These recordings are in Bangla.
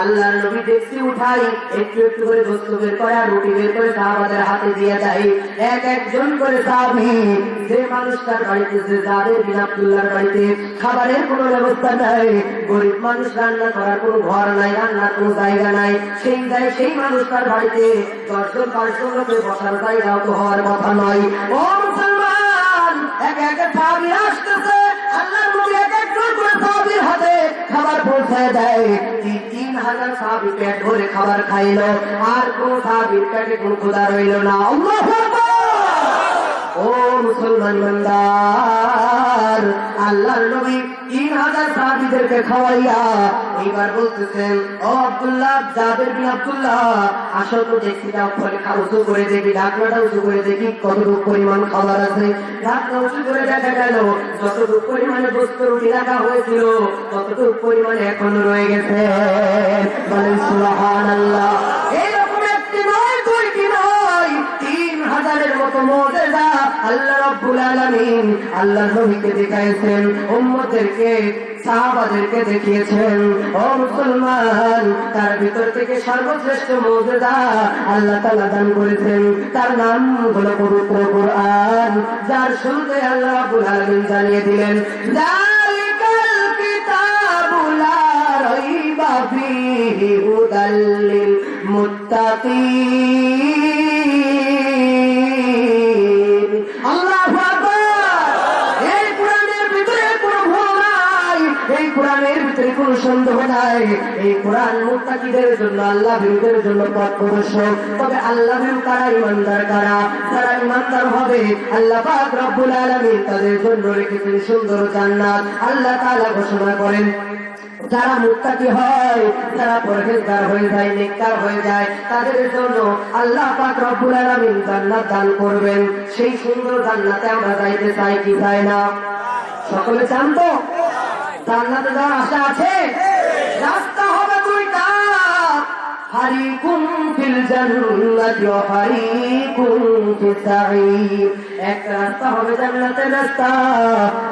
আল্লাহ নবী দেখছি উঠাই, একটু একটু করে গোস্ত বের করে, রুটি বের করে সাহাবাদের হাতে দিয়ে দেয়। এক একজন করে সাহাবি যে মানুষটার বাড়িতে, যে যাদের বিন আব্দুল্লাহর বাড়িতে খাবারের কোনো ব্যবস্থা নাই, গরিব মানুষ রান্না করার কোনো ঘর নাই, রান্নার কোনো জায়গা নাই, সেই যায় সেই মানুষটার বাড়িতে দশজন, পাঁচজন লোকের বসার জায়গাও তো হওয়ার কথা নয়। ও মুসলমান, এক এক সাহাবি আসতেছে আল্লাহ নবী এক একজন খাবার পৌঁছায় তিন হাজার সাহাবি পেট ভরে খাবার খাইলো, আর কোন সাহাবির পেটে কোনো খোদা রইল না! ও মুসলমান বান্দার, আল্লাহর নবী তিন হাজার সাহাবিদেরকে খাওয়াইয়া এইবার বলতেছেন, ও আব্দুল্লাহ, জাবের বিন আব্দুল্লাহ আসো তো দেখি যাও ফলে উঁচু করে দেখি, ঢাকনাটা উঁচু করে দেখি, কতটুকু পরিমাণ খাবার আছে? ঢাকনা উঁচু করে দেখা গেল, যতটুকু পরিমাণে বস্তু রুটি রাখা হয়েছিল, ততটুকু পরিমাণে এখনও রয়ে গেছে। বলেন সুবহান আল্লাহ এইরকম একটি নয়, দুইটি নয়, তিন হাজারের মতো মর্যাদা আল্লাহ রব্বুল আলামিন আল্লাহ নবীকে দেখাইছেন উম্মতেরকে সাহাবাদেরকে দেখিয়েছেন, ও মুসলমান, তার ভিতর থেকে সর্বশ্রেষ্ঠ মর্যাদা আল্লাহ তাআলা দান করেছেন। তার নাম হলো পবিত্র কোরআন, যার শুরুতে আল্লাহ রব্বুল আলামিন জানিয়ে দিলেন, যালিকাল কিতাবু রাইবা ফীহি হুদাল লিল মুত্তাকিন। ভিতরে কোনো সন্দেহ নাই। এই কোরআন মুত্তাকিদের জন্য, আল্লাহ বিরুদ্ধের জন্য পথ প্রদর্শক। তবে আল্লাহ বিরু কারা ইমানদার কারা? যারা ইমানদার হবে, আল্লাহ পাক রব্বুল আলামিন তাদের জন্য রেখেছেন সুন্দর জান্নাত। আল্লাহ তাআলা ঘোষণা করেন, যারা মুত্তাকি হয়, যারা পরহেজগার হয়ে যায়, নেককার হয়ে যায়, তাদের জন্য আল্লাহ পাক রব্বুল আলামিন জান্নাত দান করবেন। সেই সুন্দর জান্নাতে আমরা যাইতে চাই কি চাই না? সকলে চান তো জান্নাতে যাওয়ার আশা আছে? রাস্তা হবে দুইটা। হারিকুম ফিল জান্নাতি ওয়া হারিকুম ফিস সাঈর একটা রাস্তা হবে জান্নাতের রাস্তা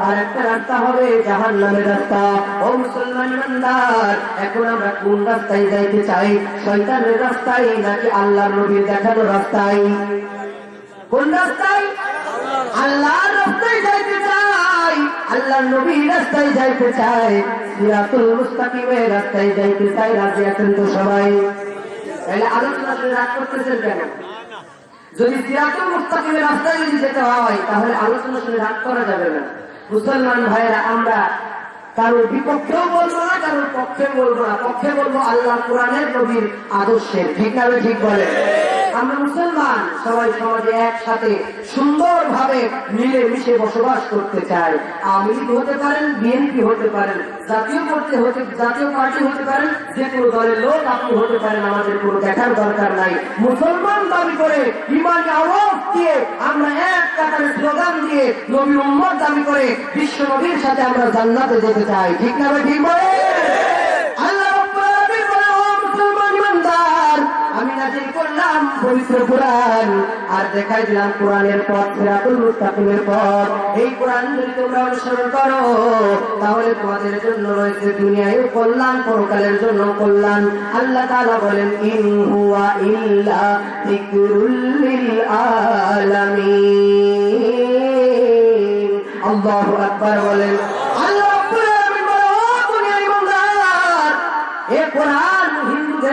আর একটা রাস্তা হবে জাহান্নামের রাস্তা। ও মুসলমান ইমানদার এখন আমরা কোন রাস্তায় যাইতে চাই? শয়তানের রাস্তায় নাকি আল্লাহর নবীর দেখানো রাস্তায়? কোন রাস্তায়? আল্লাহর রাস্তায় যাইতে চাই আল্লাহর নবীর রাস্তায় যাইতে চাই সিরাতুল মুস্তাকিমের রাস্তায় যাইতে চাই রাজি আছেন তো সবাই? তাহলে আলোচনা রাগ করতেছেন কেন? যদি সিরাতুল মুস্তাকিমের রাস্তায় যদি যেতে হয়, তাহলে আলোচনা শুনে রাগ করা যাবে না। মুসলমান ভাইয়েরা, আমরা কারোর বিপক্ষেও বলব না, কারোর পক্ষে বলব না। পক্ষে বলব আল্লাহ কোরআনের নবীর আদর্শের ঠিক না ঠিক বলে। আমরা মুসলমান সবাই সমাজে একসাথে সুন্দর ভাবে মিলে মিশে বসবাস করতে চাই। আওয়ামী লীগ হতে পারেন বিএনপি হতে পারেন জাতীয় করতে হতে জাতীয় পার্টি হতে পারেন যে কোনো দলের লোক আপনি হতে পারেন আমাদের কোনো দেখার দরকার নাই। মুসলমান দাবি করে ইমান আওয়াজ দিয়ে আমরা এক কাতারে স্লোগান দিয়ে নবী উম্মত দাবি করে বিশ্ব নবীর সাথে আমরা জান্নাতে যেতে চাই। ঠিক না ভাই, ঠিক পবিত্র কোরআন। আর দেখাই দিলাম কোরআনের পথ সিরাতুল মুস্তাকিমের পথ। এই কোরআন যদি তোমরা অনুসরণ করো তাহলে তোমাদের জন্য রয়েছে দুনিয়ায় কল্যাণ পরকালের জন্য কল্যাণ। আল্লাহ তাআলা বলেন ইন হুয়া ইল্লা যিকরুল লিল আলামিন। আল্লাহু আকবার বলেন আল্লাহ রাব্বুল আলামিন বলে, "ও দুনিয়ার এ কোরআন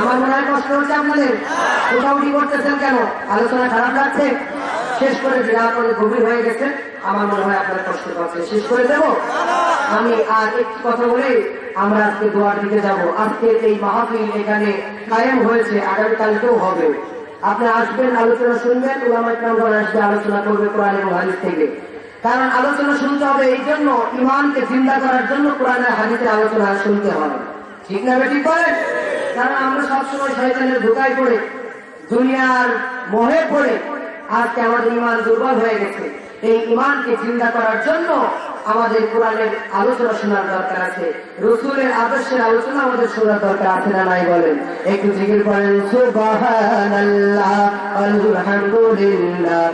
আমার মনে হয় কষ্ট হচ্ছে আপনাদের। মোটামুটি করতেছেন কেন? আলোচনা খারাপ লাগছে শেষ করে দিলে আপনাদের গভীর হয়ে গেছে। আমার মনে হয় আপনার কষ্ট পাচ্ছে। শেষ করে দেব। আমি আর একটি কথা বলে আমরা আজকে দোয়ার দিকে যাব। আজকে এই মাহফিল এখানে কায়েম হয়েছে। আগামীকালকেও হবে। আপনি আসবেন, আলোচনা শুনবেন। ওলামা ইকরামগণ আসবে, আলোচনা করবে কোরআন এবং হাদিস থেকে। কারণ আলোচনা শুনতে হবে এই জন্য ইমানকে চিন্তা করার জন্য কোরআনের হাদিসের আলোচনা শুনতে হবে। ঠিক না ঠিক বলেন? কারণ আমরা সবসময় শয়তানের ধোকায় পড়ে, দুনিয়ার মোহে পড়ে। আজকে আমাদের ইমান দুর্বল হয়ে গেছে। এই ইমানকে চিন্তা করার জন্য আমাদের কোরআনের আলোচনা শোনার দরকার আছে। রসুলের আদর্শের আলোচনা আমাদের শোনার দরকার আছে না নাই বলেন? একটু জিকির করেন, সুবহানাল্লাহ, আলহামদুলিল্লাহ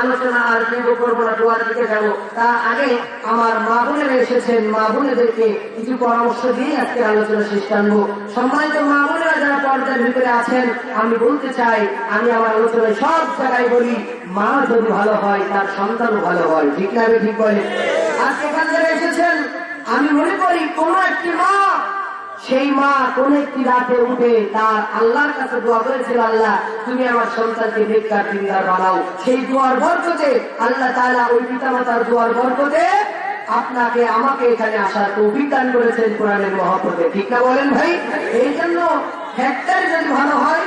আলোচনা আর করব না দোয়ার দিকে যাব। আগে আমার মা বোনেরা এসেছেন, মা বোনেদেরকে কিছু পরামর্শ দিয়ে আজকে আলোচনা শেষ টানবো সম্মানিত মা বোনেরা যারা পর্দার ভিতরে আছেন, আমি বলতে চাই, আমি আমার আলোচনায় সব জায়গায় বলি, মা যদি ভালো হয়, তার সন্তানও ভালো হয়। ঠিক না ঠিক বলে? আজকে এখান থেকে এসেছেন, আমি মনে করি কোন একটি মা সেই মা কোন একটি রাতে উঠে তার আল্লাহর কাছে দোয়া করেছিল, আল্লাহ, তুমি আমার সন্তানকে বেকার দিনদার বানাও। সেই দোয়ার বরকতে আল্লাহ তাআলা ওই পিতামাতার দোয়ার বরকতে আপনাকে, আমাকে এখানে আসার তৌফিক দান করেছেন কোরআনের মহাপদে ঠিক না বলেন ভাই? এই জন্য ফ্যাক্টরি যদি ভালো হয়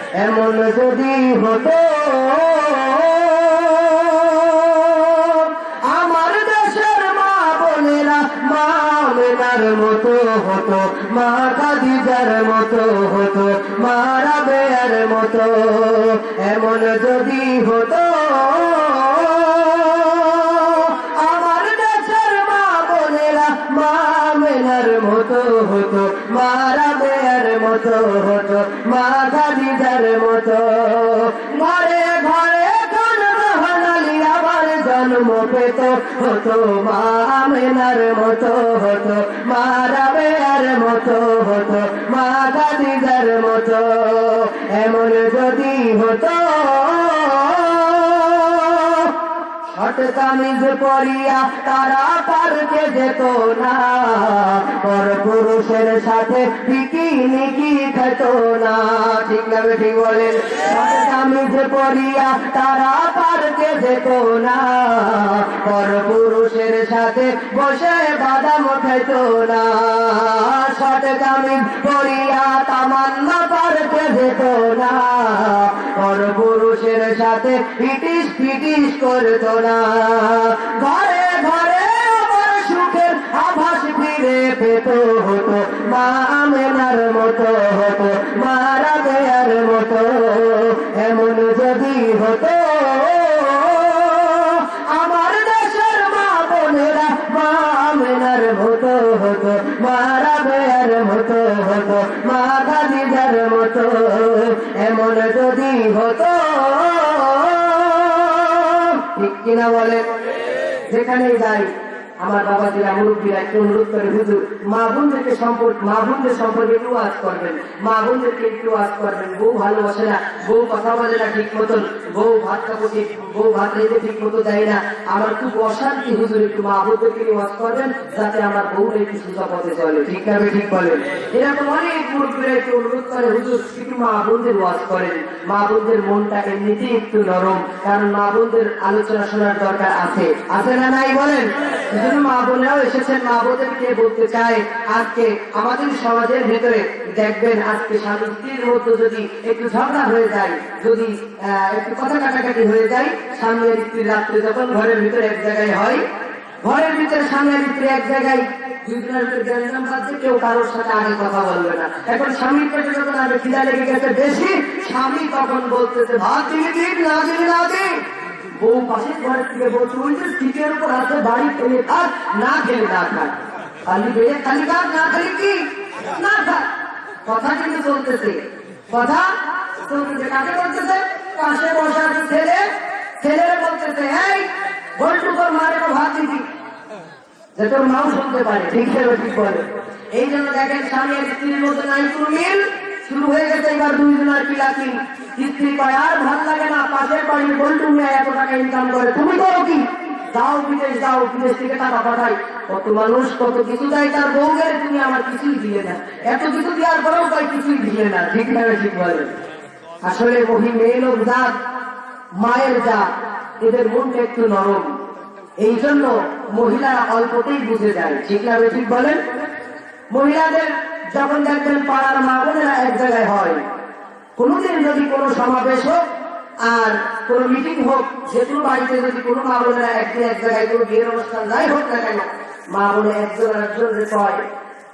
এমন যদি হতো, আমার দেশের মা বোনেরা মা মেনার মতো হতো, মা খাদিজার মতো হতো, মা রাবেয়ার মতো। এমন যদি হতো, আমার দেশের মা বোনেরা মা মতো হতো, মা রাবেয়ার মতো হতো, মা পেত হতো, মা মেনার মতো হতো, মা রাবেয়ার মতো হতো, মা খাদিজার মতো। এমন যদি হতো কামিজ পরিয়া তারা পার্কে যেত না, পর পুরুষের সাথে পিকিনিকি খেত না ঠিক না ঠিক বলেন হট পরিয়া তারা পার্কে যেত না পর পুরুষের সাথে বসে বাদাম খেত না শট পরিয়া তামান্না পার্কে যেত না পর পুরুষের সাথে পিটিস পিটিস করত না ঘরে পেত হতো মা আমেনার মতো হতো মা রাবেয়ার মতো, এমন যদি হতো আমার দেশের মা বোনেরা মা আমেনার মতো হতো মা রাবেয়ার মতো হতো মা খাদিজার মতো, এমন যদি হতো ঠিক কিনা বলে যেখানেই যাই আমার বাবা যারা মুরব্বীরা একটু অনুরোধ করে, হুজুর, মা বোনদেরকে সম্পর্ক, মা বোনদের সম্পর্কে একটু ওয়াজ করবেন। মা বোনদেরকে একটু ওয়াজ করবেন। বউ ভালোবাসে না, বউ কথা বলে না ঠিক মতন। বউ ভাত ঠিক, বউ ভাত রেখে ঠিক মতো দেয় না। আমার খুব অশান্তি, হুজুর, একটু মা বোনদেরকে ওয়াজ করবেন যাতে আমার বউ একটু সুস্থ পথে চলে। ঠিক না ঠিক বলেন। এরকম অনেক মুরব্বীরা একটু অনুরোধ করে, হুজুর, একটু মা বোনদের ওয়াজ করেন। মা বোনদের মনটা এমনিতেই একটু নরম, কারণ মা বোনদের আলোচনা শোনার দরকার আছে। আছে না নাই বলেন? ঘরের ভিতরে এক জায়গায় হয়, ঘরের ভিতরে এক জায়গায় কেউ কারোর সাথে আগে কথা বলবে না। এখন স্বামীর পেটে যখন আগে খিদা লেগে বেশি, স্বামী তখন বলতেছে, ভাত দিবি দিন না না দিন বউ পাশের ঘরের থেকে ওই যে সিটের উপর আছে বাড়ি ফেলে থাক না খেলে না থাক খালি বেড়ে খালি কাজ না খালি কি? না থাক কথা কিন্তু চলতেছে। কথা চলতেছে। কাকে বলতেছে? পাশে বসে আছে ছেলে। ছেলেরা বলতেছে, এই, বল্টু তোর মারে ভাত দিবি। যে তোর মাও শুনতে পারে, ঠিক ঠিক বলে এই জন্য দেখেন স্বামী স্ত্রীর মধ্যে নাই কোনো মিল। শুরু হয়ে গেছে এবার দুইজনের কিলাকি স্ত্রী কয়, আর ভালো লাগে না, পাশের বাড়ির বল্টু মিয়া এত টাকা ইনকাম করে, তুমি করো কি? যাও বিদেশ যাও, বিদেশ থেকে টাকা পাঠাই। কত মানুষ, কত কিছু দেয় তার বউ তুমি আমার কিছুই দিলে না এত কিছু দেওয়ার পরেও তাই কিছুই দিলে না, ঠিক না ঠিক বলে। আসলে মহি মেয়ে লোক জাত, মায়ের জাত, এদের মনটা একটু নরম। এই জন্য মহিলারা অল্পতেই বুঝে যায়, ঠিক না ঠিক বলেন মহিলাদের যখন দেখবেন পাড়ার মা বোনেরা এক জায়গায় হয়, কোনোদিন যদি কোনো সমাবেশ হোক আর কোনো মিটিং হোক কোনো বাড়িতে যদি কোনো মা বোনেরা এক জায়গায় কোনো বিয়ের অনুষ্ঠান যাই হোক না কেন, মা বোনে একজন একজন যে কয়,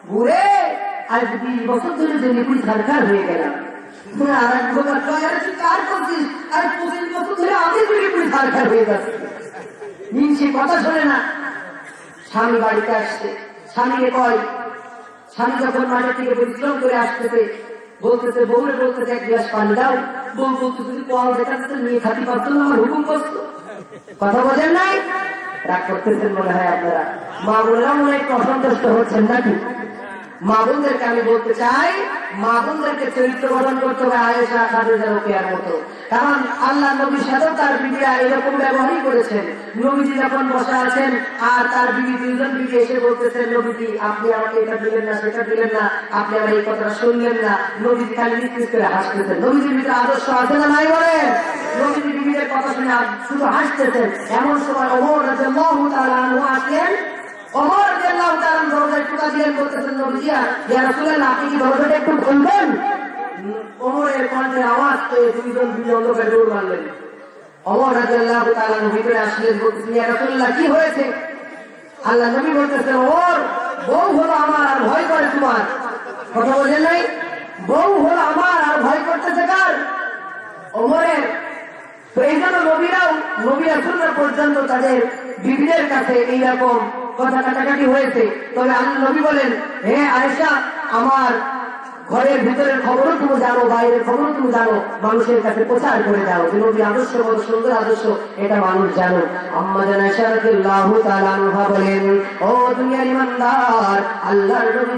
ঘুরে আর বিশ বছর ধরে যে নিপুণ সরকার হয়ে গেলাম। স্বামী বাড়িতে আসছে। স্বামীকে কয় স্বামী যখন মাঠের থেকে পরিশ্রম করে আসতেছে, বলতেছে, বউরে বলতেছে, এক গ্লাস পানি দাও। বউ বলতে তুমি কল দেখাচ্ছে নিয়ে খাতি পারতো না, আমার হুকুম করছ? কথা বোঝেন নাই? রাগ করতেছেন মনে হয় আপনারা। মা বললাম অনেক অসন্তুষ্ট হচ্ছেন নাকি? মা বোনদেরকে আমি বলতে চাই মা চরিত্র গঠন করতে হবে আয়েশা খাদিজা রোকেয়ার মতো। কারণ আল্লাহ নবীর সাথেও তার বিবিরা এরকম ব্যবহারই করেছেন। নবীজি যখন বসে আছেন, আর তার বিবি দুইজন বিবি এসে বলতেছেন, নবীজি, আপনি আমাকে এটা দিলেন না, সেটা দিলেন না, আপনি আমার এই কথাটা শুনলেন না। নবীজি খালি নিশ্চিত করে হাসতেছেন। নবীজির ভিতরে আদর্শ আছে না নাই বলেন? নবীজি বিবিদের কথা শুনে শুধু হাসতেছেন। এমন সময় অমর রাজা মহু তারা আসলেন অমর আল্লাহ তাআলা দরজায় আল্লাহ নবী বলতেছেন ওর বউ হলো আমার, আর ভয় করে তোমার। কথা বলেন নাই? বউ হলো আমার, আর ভয় করতেছে কার? অমরের তো এই জন্য নবীরাও নবী রাসূলরা পর্যন্ত তাদের বিবিদের কাছে এইরকম কথা কাটাকাটি হয়েছে। তবে আমি নবী বলেন হে আয়েশা আমার ঘরের ভিতরের খবরও তুমি জানো, বাইরের খবরও তুমি জানো, মানুষের কাছে প্রচার করে দাও। যে আদর্শ কত সুন্দর আদর্শ, এটা মানুষ জানো। আম্মা জানা বলেন, ও দুনিয়ার ইমানদার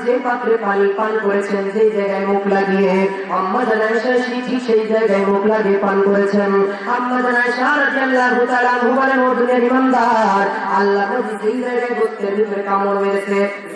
যে পাত্রে পানি পান করেছেন সেই জায়গায় মুখ লাগিয়ে আম্মা জানা শারশি সেই জায়গায় মুখ লাগিয়ে পান করেছেন। আম্মা জানা শারকুল্লাহু তাআলা বলেন, ও দুনিয়ার ইমানদার, আল্লাহ যেই জায়গায় গোস্তের ভিতরে কামড় মেরেছে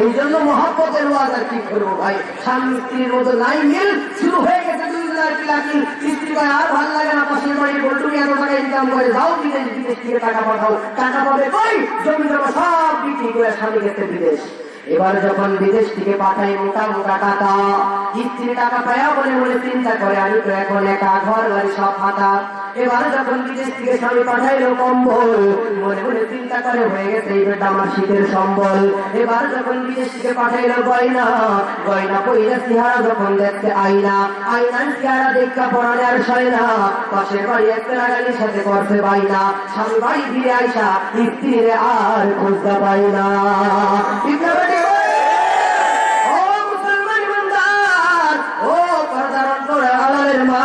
এই জন্য মহব্বতের ওয়াজ কি করব ভাই? স্বামী মতো নাই মিল, শুরু হয়ে গেছে স্ত্রী আর ভালো লাগে না পাশের বাড়ি বল্টুমি এত টাকা ইনকাম করে, যাও বিদেশ বিদেশ থেকে টাকা পাঠাও। টাকা পাবে কই? জমি জমা সব বিক্রি করে স্বামী বিদেশ। এবার যখন বিদেশ থেকে পাঠাই মোটা মোটা টাকা, স্ত্রী টাকা পায়া বলে বলে চিন্তা করে, আমি তো এখন একা ঘর বাড়ি সব ফাঁকা। এবার যখন বিদেশ থেকে স্বামী পাঠাইলো কম্বল মনে মনে চিন্তা করে হয়ে গেছে এই বেটা আমার শীতের সম্বল। এবার যখন বিদেশ থেকে পাঠাইলো গয়না গয়না পইলা চেহারা যখন দেখতে আইনা আইনার চেহারা দেখা পড়ালে আর সয় না। পাশের বাড়ি একটা লাগালির সাথে করছে বাইনা। স্বামী বাড়ি ফিরে আইসা স্ত্রীর আর খুঁজতে পাই না? ও মুসলমান ইমানদার, ও পর্দার অন্তরে আলালের মা,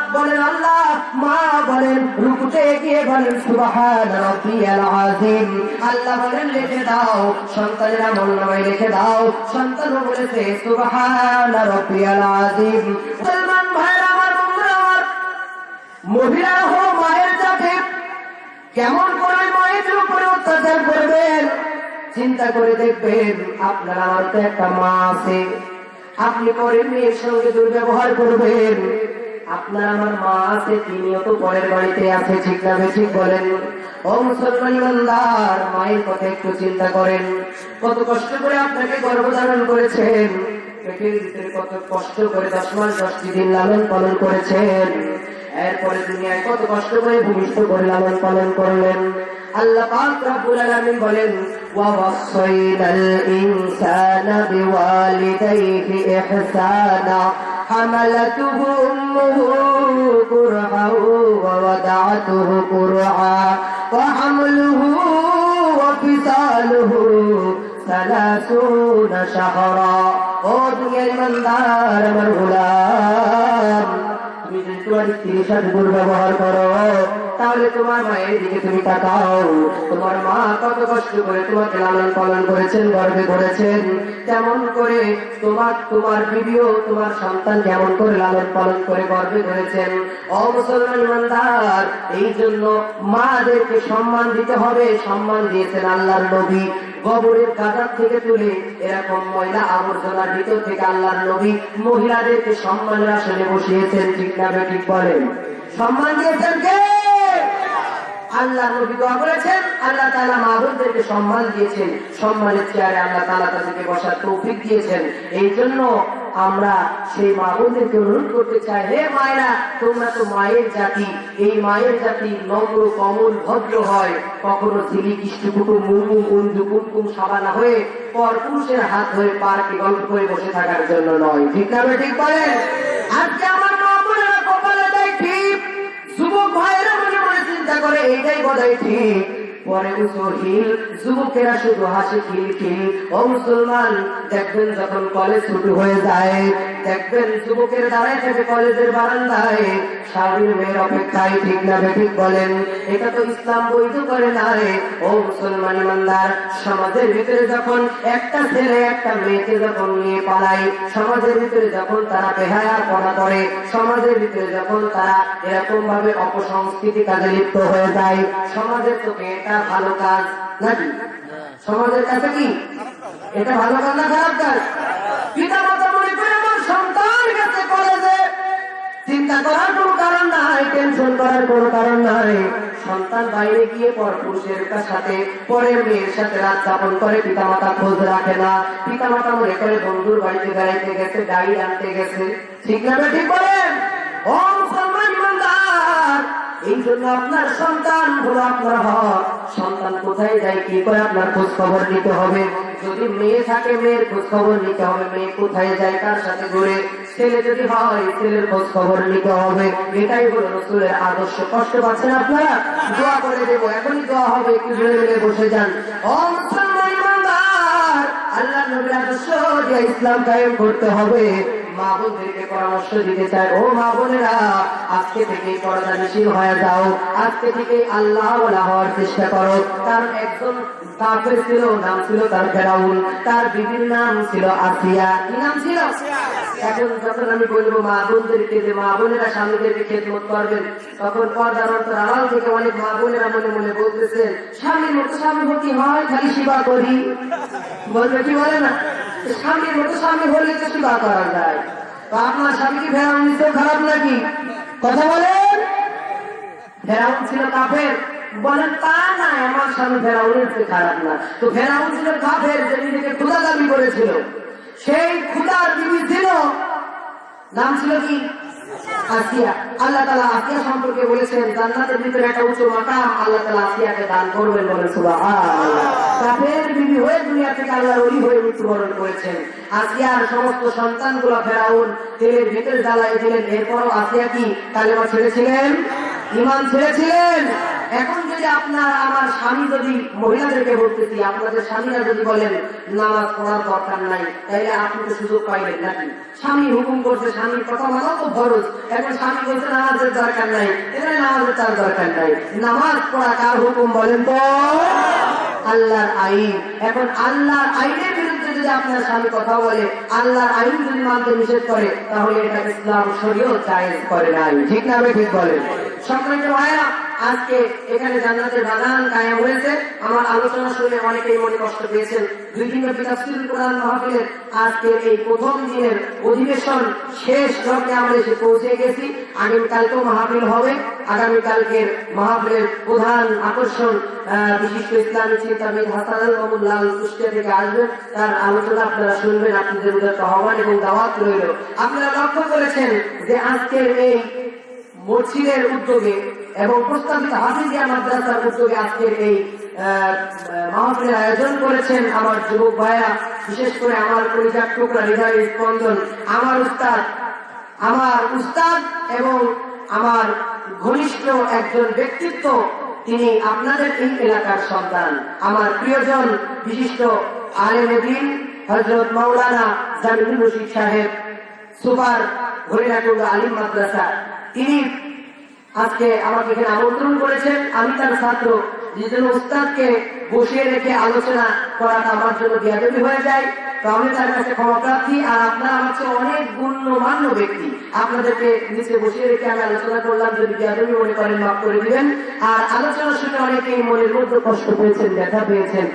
বলে আল্লাহ, মা বলেন, রুকুতে গিয়ে বলেন সুবহান রাব্বিয়াল আযীম। আল্লাহ বলেন লিখে দাও, সন্তানের আমল লিখে দাও। সন্তানও বলেছে সুবহান রাব্বিয়াল আযীম। আমার মহিলা হো মায়ের জাতে, কেমন করে মায়ের উপরে অত্যাচার করবেন? চিন্তা করে দেখবেন, আপনার আমার তো একটা মা আছে। আপনি পরের মেয়ের সঙ্গে দুর্ব্যবহার করবেন। আপনার আমার মা আছে, তিনিও তো পরের বাড়িতে আছে, ঠিক না ঠিক বলেন। ও মায়ের কথা একটু চিন্তা করেন। কত কষ্ট করে আপনাকে গর্ভধারণ করেছেন। কত কষ্ট করে লালন পালন করেছেন। কত কষ্ট করে পালন করলেন। আল্লাহ বলেন حملته أمه كرها ووضعته كرها وحمله وفصاله ثلاثون شهرا. أو دنیا ایماندار أمر غلام তোমার স্ত্রীর সাথে দুর্ব্যবহার করো। তাহলে তোমার মায়ের দিকে তুমি তাকাও। তোমার মা কত কষ্ট করে তোমাকে লালন পালন করেছেন, গর্বে করেছেন। করে তোমার তোমার বিবিও তোমার সন্তান কেমন করে লালন পালন করে গর্বে করেছেন। ও মুসলমান ইমানদার এই জন্য মাদেরকে সম্মান দিতে হবে। সম্মান দিয়েছেন আল্লাহর নবী। গোবরের কাজার থেকে তুলে এরকম ময়লা আবর্জনার ভিতর থেকে আল্লাহ নবী মহিলাদেরকে সম্মানের আসনে বসিয়েছেন, ঠিক না ঠিক বলেন? সম্মান দিয়েছেন কে? আল্লাহ নবী দোয়া করেছেন, আল্লাহ মাহবুবদেরকে সম্মান দিয়েছেন। সম্মানের চেয়ারে আল্লাহ তালা তাদেরকে বসার তৌফিক দিয়েছেন। এই জন্য আমরা সেই মাহবুবদেরকে অনুরোধ করতে চাই, হে মায়েরা, তোমরা তো মায়ের জাতি। এই মায়ের জাতি নম্র কমল, ভদ্র হয়। কখনো ঝিলি কৃষ্ণকুটু মুমু উন্দু কুমকুম সাবানা হয়ে পর পুরুষের হাত ধরে পার্কে গল্প করে বসে থাকার জন্য নয়। ঠিক না ঠিক বলেন? আজকে আমার মা কপালে দেয় ঠিক। যুবক ভাইয়েরা মনে মনে চিন্তা করে, এইটাই বোধহয় ঠিক। পরে উসহিল যুবকেরা শুধু হাসি খিল খিল ও মুসলমান, দেখবেন যখন কলেজ ছুটি হয়ে যায় দেখবেন যুবকের দাঁড়ায় থাকে কলেজের বারান্দায়। স্বামীর মেয়ের অপেক্ষায় ঠিক না ঠিক বলেন এটা তো ইসলাম বৈধ করে নাই। ও মুসলমান ইমানদার সমাজের ভিতরে যখন একটা ছেলে একটা মেয়েকে যখন নিয়ে পালায় সমাজের ভিতরে যখন তারা বেহায়া পড়া করে সমাজের ভিতরে যখন তারা এরকম ভাবে অপসংস্কৃতি কাজে লিপ্ত হয়ে যায় সমাজের চোখে এটা ভালো কাজ নাকি? সমাজের কাছে কি? এটা ভালো কাজ না খারাপ কাজ? পিতা মাতা মনে করে আমার সন্তান গেছে কলেজে চিন্তা করার কোনো কারণ নাই টেনশন করার কোনো কারণ নাই। সন্তান বাইরে গিয়ে পর পুরুষের সাথে, পরের মেয়ের সাথে রাত যাপন করে, পিতামাতা খোঁজ রাখে না। পিতামাতা মনে করে বন্ধুর বাড়িতে বেড়াইতে গেছে, গাড়ি আনতে গেছে। ঠিক না ঠিক বলেন? ও মুসলমান এই জন্য আপনার সন্তান হলো আপনার হক। সন্তান কোথায় যায়, কি করে আপনার খোঁজ খবর নিতে হবে? যদি মেয়ে থাকে, মেয়ের খোঁজ খবর নিতে হবে। মেয়ে কোথায় যায়, কার সাথে ঘুরে ছেলে যদি হয়, ছেলের খোঁজ খবর নিতে হবে। এটাই হলো রসুলের আদর্শ। কষ্ট পাচ্ছেন আপনারা? দোয়া করে দেবো, এখনই দোয়া হবে, একটু জোরে মিলে বসে যান। আল্লাহ নবীর আদর্শ যে ইসলাম কায়েম করতে হবে। মা বোনদেরকে পরামর্শ দিতে চাই ও মা বোনেরা, আজকে থেকে পর্দানিশীল হয়ে যাও। আজকে থেকে আল্লাহ হওয়ার চেষ্টা করো। কারণ একজন কাফের ছিল নাম ছিল তার ফেরাউন তার বিবির নাম ছিল আসিয়া। কি নাম ছিল? এখন যখন আমি বলব মা বোনদেরকে যে মা বোনেরা স্বামীদেরকে খেদমত করবেন তখন পর্দার অন্তর আড়াল থেকে অনেক মা বোনেরা মনে মনে বলতেছেন স্বামীর মতো স্বামী হতে হয় খালি সেবা করি। বলবে কি বলে না? স্বামীর মতো স্বামী হলে তো সেবা করা যায়। তো আপনার স্বামী কি ফেরাউন নিতেও খারাপ নাকি? কথা বলেন। ফেরাউন ছিল কাফের। বলেন, তা আমার স্বামী চেয়ে খারাপ না। তো ছিল কাফের যে নিজেকে দাবি করেছিল। সেই ছিল, নাম ছিল কি? আসিয়া। আল্লাহ তালা আসিয়া সম্পর্কে বলেছেন, জান্নাতের ভিতরে একটা উঁচু মাকাম আল্লাহ তালা আসিয়াকে দান করবেন বলে কাফের বিবি হয়ে দুনিয়া থেকে হয়ে মৃত্যুবরণ করেছেন। আসিয়ার সমস্ত সন্তানগুলো ফেরাউন তেলের দিলেন। আসিয়া কি কালেমা ছেড়েছিলেন? ইমান ছেড়েছিলেন? এখন যদি আপনার, আমার স্বামী যদি মহিলাদেরকে বলতেছি আপনাদের স্বামীরা যদি বলেন নামাজ পড়ার দরকার নাই তাইলে আপনি তো সুযোগ পাইলেন নাকি? স্বামী হুকুম করছে স্বামীর কথা মানা তো ফরজ। এখন স্বামী বলছে, নামাজের দরকার নাই। এখানে নামাজের তার দরকার নাই। নামাজ পড়া কার হুকুম বলেন তো? আল্লাহর আইন। এখন আল্লাহর আইনের বিরুদ্ধে যদি আপনার স্বামী কথা বলে, আল্লাহর আইন যদি মানতে নিষেধ করে, তাহলে এটা ইসলাম শরীয় জায়েজ করে নাই। ঠিক না, আমি ঠিক বলেন? সম্মানিত ভাইরা আজকে এখানে জান্নাতের বাগান কায়েম হয়েছে। আমার আলোচনা শুনে অনেকেই মনে কষ্ট পেয়েছেন। ব্যাপী তাফসীরুল কোরআন মাহফিলের আজকে এই প্রথম দিনের অধিবেশন শেষ লগ্নে আমরা এসে পৌঁছে গেছি। আগামীকালকেও মাহফিল হবে। আগামীকালকের মাহফিলের প্রধান আকর্ষণ বিশিষ্ট ইসলামী চিন্তাবিদ মামুন লাল কুষ্টিয়া থেকে আসবেন। তার আলোচনা আপনারা শুনবেন, আপনাদের উদ্দেশ্য আহ্বান এবং দাওয়াত রইল। আপনারা লক্ষ্য করেছেন যে আজকের এই মসজিদের উদ্যোগে এবং প্রস্তাবিত হাফিজিয়া মাদ্রাসার উদ্যোগে আজকের এই মাহফিলের আয়োজন করেছেন আমার যুবক ভাইয়া, বিশেষ করে আমার পরিচাক টুকরা হৃদয়ের স্পন্দন, আমার উস্তাদ আমার উস্তাদ এবং আমার ঘনিষ্ঠ একজন ব্যক্তিত্ব, তিনি আপনাদের এই এলাকার সন্তান। আমার প্রিয়জন বিশিষ্ট আলেমদিন হজরত মৌলানা জামিনুল রশিদ সাহেব, সুপার হরিণাকুণ্ড আলিম মাদ্রাসা। তিনি আজকে আমাকে এখানে আমন্ত্রণ করেছেন। আমি তার ছাত্র। জন্য উস্তাদকে বসিয়ে রেখে আলোচনা করাটা আমার জন্য বিয়াদবি হয়ে যায়। তো আমি তার কাছে ক্ষমা প্রার্থী আর আপনারা চেয়ে অনেক গণ্যমান্য ব্যক্তি। আপনাদেরকে নিচে বসিয়ে রেখে আমি আলোচনা করলাম। যদি বিয়াদবি মনে করেন, মাফ করে দিবেন। আর আলোচনা শুনে অনেকেই মনের মধ্যে কষ্ট পেয়েছেন, ব্যথা পেয়েছেন।